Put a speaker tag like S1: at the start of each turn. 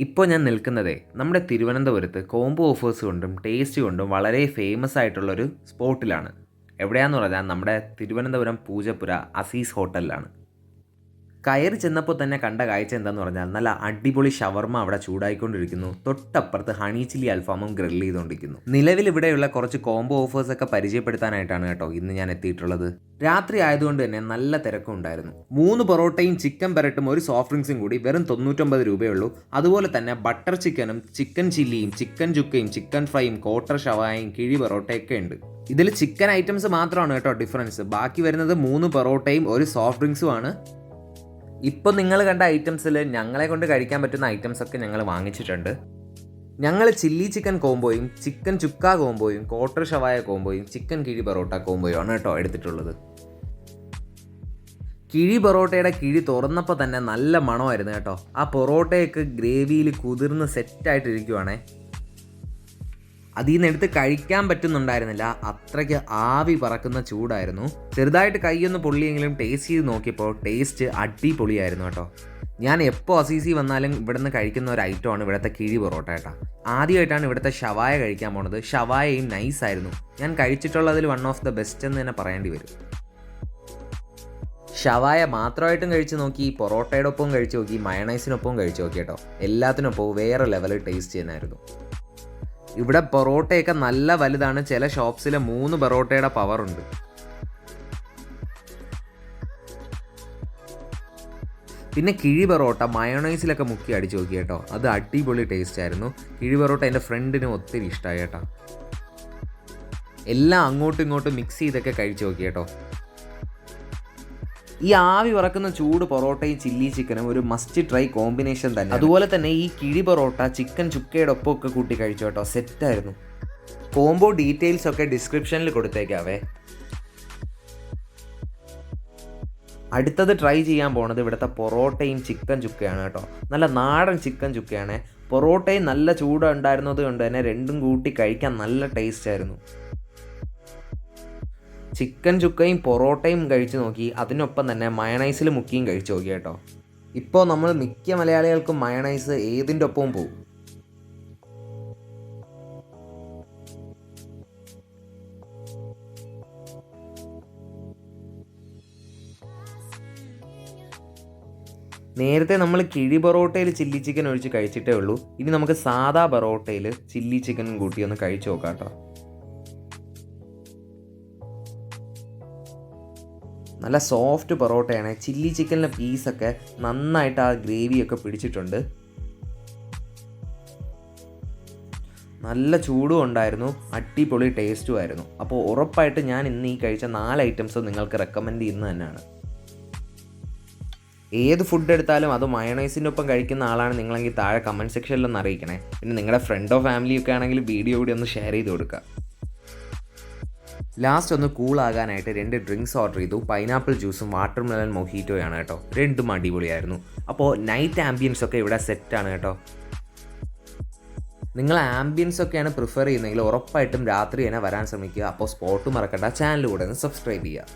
S1: ഇപ്പോൾ ഞാൻ നിൽക്കുന്നത് നമ്മുടെ തിരുവനന്തപുരത്ത് കോംബോ ഓഫേഴ്സ് കൊണ്ടും ടേസ്റ്റ് കൊണ്ടും വളരെ ഫേമസ് ആയിട്ടുള്ളൊരു സ്പോട്ടിലാണ് എവിടെയാന്ന് പറഞ്ഞാൽ നമ്മുടെ തിരുവനന്തപുരം പൂജപ്പുര അസീസ് ഹോട്ടലിലാണ് കയറി ചെന്നപ്പോൾ തന്നെ കണ്ട കാഴ്ച എന്താന്ന് പറഞ്ഞാൽ നല്ല അടിപൊളി ഷവർമ അവിടെ ചൂടായിക്കൊണ്ടിരിക്കുന്നു. തൊട്ടപ്പുറത്ത് ഹണി ചില്ലി അൽഫാമും ഗ്രിൽ ചെയ്തുകൊണ്ടിരിക്കുന്നു നിലവിൽ ഇവിടെയുള്ള കുറച്ച് കോംബോ ഓഫേഴ്സ് ഒക്കെ പരിചയപ്പെടുത്താനായിട്ടാണ് കേട്ടോ ഇന്ന് ഞാൻ എത്തിയിട്ടുള്ളത്. രാത്രി ആയതുകൊണ്ട് തന്നെ നല്ല തിരക്കും ഉണ്ടായിരുന്നു. മൂന്ന് പൊറോട്ടയും ചിക്കൻ പെരട്ടും ഒരു സോഫ്റ്റ് ഡ്രിങ്ക്സും കൂടി വെറും തൊണ്ണൂറ്റൊമ്പത് രൂപയുള്ളൂ. അതുപോലെ തന്നെ ബട്ടർ ചിക്കനും ചിക്കൻ ചില്ലിയും ചിക്കൻ ചുക്കയും ചിക്കൻ ഫ്രൈയും കോട്ടർ ഷവായും കിഴി പൊറോട്ടയൊക്കെ ഉണ്ട്. ഇതിൽ ചിക്കൻ ഐറ്റംസ് മാത്രമാണ് കേട്ടോ ഡിഫറൻസ് ബാക്കി വരുന്നത് മൂന്ന് പൊറോട്ടയും ഒരു സോഫ്റ്റ് ഡ്രിങ്ക്സും ആണ്. ഇപ്പോൾ നിങ്ങൾ കണ്ട ഐറ്റംസിൽ ഞങ്ങളെ കൊണ്ട് കഴിക്കാൻ പറ്റുന്ന ഐറ്റംസ് ഒക്കെ ഞങ്ങൾ വാങ്ങിച്ചിട്ടുണ്ട്. ഞങ്ങൾ ചില്ലി ചിക്കൻ കോംബോയും ചിക്കൻ ചുക്ക കോംബോയും കോട്ടർ ഷവായ കോംബോയും ചിക്കൻ കിഴി പൊറോട്ട കോംബോയും ആണ് കേട്ടോ എടുത്തിട്ടുള്ളത്. കിഴി പൊറോട്ടയുടെ കിഴി തുറന്നപ്പോൾ തന്നെ നല്ല മണമായിരുന്നു കേട്ടോ. ആ പൊറോട്ടയൊക്കെ ഗ്രേവിയിൽ കുതിർന്ന് സെറ്റായിട്ടിരിക്കുവാണേ അതിൽ നിന്ന് എടുത്ത് കഴിക്കാൻ പറ്റുന്നുണ്ടായിരുന്നില്ല. അത്രയ്ക്ക് ആവി പറക്കുന്ന ചൂടായിരുന്നു. ചെറുതായിട്ട് കൈയൊന്ന് പൊള്ളിയെങ്കിലും ടേസ്റ്റ് ചെയ്ത് നോക്കിയപ്പോൾ ടേസ്റ്റ് അടിപൊളിയായിരുന്നു കേട്ടോ. ഞാൻ എപ്പോൾ അസീസി വന്നാലും ഇവിടുന്ന് കഴിക്കുന്ന ഒരു ഐറ്റമാണ് ഇവിടുത്തെ കിഴി പൊറോട്ട കേട്ടോ. ആദ്യമായിട്ടാണ് ഇവിടുത്തെ ഷവായ കഴിക്കാൻ പോണത്. ഷവായയും നൈസ് ആയിരുന്നു. ഞാൻ കഴിച്ചിട്ടുള്ളതിൽ വൺ ഓഫ് ദ ബെസ്റ്റ് എന്ന് തന്നെ പറയേണ്ടി വരും. ഷവായ മാത്രമായിട്ടും കഴിച്ച് നോക്കി പൊറോട്ടയുടെ ഒപ്പം കഴിച്ച് നോക്കി മയണൈസിനൊപ്പം കഴിച്ച് നോക്കി കേട്ടോ. എല്ലാത്തിനൊപ്പം വേറെ ലെവൽ ടേസ്റ്റ് ചെയ്യുന്നായിരുന്നു ഇവിടെ പൊറോട്ടയൊക്കെ നല്ല വലുതാണ്. ചില ഷോപ്സിലെ മൂന്ന് പൊറോട്ടയുടെ പവർ ഉണ്ട്. പിന്നെ കിഴി പൊറോട്ട മയോണൈസിലൊക്കെ മുക്കി അടിച്ചു നോക്കി കേട്ടോ. അത് അടിപൊളി ടേസ്റ്റ് ആയിരുന്നു. കിഴി പൊറോട്ട എന്റെ ഫ്രണ്ടിന് ഒത്തിരി ഇഷ്ടമായി കേട്ടോ. എല്ലാം അങ്ങോട്ടും ഇങ്ങോട്ടും മിക്സ് ചെയ്തൊക്കെ കഴിച്ചു നോക്കി കേട്ടോ. ഈ ആവി പറക്കുന്ന ചൂട് പൊറോട്ടയും ചില്ലി ചിക്കനും ഒരു മസ്റ്റ് ട്രൈ കോമ്പിനേഷൻ തന്നെ അതുപോലെ തന്നെ ഈ കിഴി പൊറോട്ട ചിക്കൻ ചുക്കയുടെ ഒപ്പം ഒക്കെ കൂട്ടി കഴിച്ചു കേട്ടോ. സെറ്റായിരുന്നു കോംബോ ഡീറ്റെയിൽസ് ഒക്കെ ഡിസ്ക്രിപ്ഷനിൽ കൊടുത്തേക്കാവേ. അടുത്തത് ട്രൈ ചെയ്യാൻ പോണത് ഇവിടുത്തെ പൊറോട്ടയും ചിക്കൻ ചുക്കയാണ് കേട്ടോ. നല്ല നാടൻ ചിക്കൻ ചുക്കയാണ്. പൊറോട്ടയും നല്ല ചൂട് ഉണ്ടായിരുന്നത് കൊണ്ട് തന്നെ രണ്ടും കൂട്ടി കഴിക്കാൻ നല്ല ടേസ്റ്റ് ആയിരുന്നു. ചിക്കൻ ചുക്കയും പൊറോട്ടയും കഴിച്ചു നോക്കി. അതിനൊപ്പം തന്നെ മയണൈസിൽ മുക്കിയും കഴിച്ചു നോക്കി കേട്ടോ. ഇപ്പോൾ നമ്മൾ മിക്ക മലയാളികൾക്കും മയണൈസ് ഏതിന്റെ ഒപ്പവും പോകും നേരത്തെ നമ്മൾ കിഴി പൊറോട്ടയിൽ ചില്ലി ചിക്കൻ ഒഴിച്ച് കഴിച്ചിട്ടേ ഉള്ളൂ. ഇനി നമുക്ക് സാദാ പൊറോട്ടയിൽ ചില്ലി ചിക്കൻ കൂട്ടി ഒന്ന് കഴിച്ചു നോക്കാം കേട്ടോ. നല്ല സോഫ്റ്റ് പൊറോട്ടയാണ്. ചില്ലി ചിക്കനിലെ പീസൊക്കെ നന്നായിട്ട് ആ ഗ്രേവിയൊക്കെ പിടിച്ചിട്ടുണ്ട്. നല്ല ചൂടും ഉണ്ടായിരുന്നു. അടിപൊളി ടേസ്റ്റും ആയിരുന്നു. അപ്പോൾ ഉറപ്പായിട്ട് ഞാൻ ഇന്ന് ഈ കഴിച്ച നാല് ഐറ്റംസ് നിങ്ങൾക്ക് റെക്കമെൻഡ് ചെയ്യുന്നത് തന്നെയാണ്. ഏത് ഫുഡ് എടുത്താലും അത് മയണൈസിന്റെ ഒപ്പം കഴിക്കുന്ന ആളാണ് നിങ്ങളെങ്കിൽ താഴെ കമന്റ് സെക്ഷനിലൊന്ന് അറിയിക്കണേ. പിന്നെ നിങ്ങളുടെ ഫ്രണ്ടോ ഫാമിലിയൊക്കെ ആണെങ്കിൽ വീഡിയോ കൂടി ഒന്ന് ഷെയർ ചെയ്ത് കൊടുക്കുക. ലാസ്റ്റ് ഒന്ന് കൂളാകാനായിട്ട് രണ്ട് ഡ്രിങ്ക്സ് ഓർഡർ ചെയ്തു. പൈനാപ്പിൾ ജ്യൂസും വാട്ടർ മെലൺ മൊഹീറ്റോയാണ് കേട്ടോ. രണ്ടും അടിപൊളിയായിരുന്നു. അപ്പോൾ നൈറ്റ് ആംബിയൻസ് ഒക്കെ ഇവിടെ സെറ്റാണ് കേട്ടോ. നിങ്ങൾ ആംബിയൻസ് ഒക്കെയാണ് പ്രിഫർ ചെയ്യുന്നതെങ്കിൽ ഉറപ്പായിട്ടും രാത്രി തന്നെ വരാൻ ശ്രമിക്കുക. അപ്പോൾ സ്പോട്ട് മറക്കണ്ട. ചാനൽ കൂടെ ഒന്ന് സബ്സ്ക്രൈബ് ചെയ്യുക.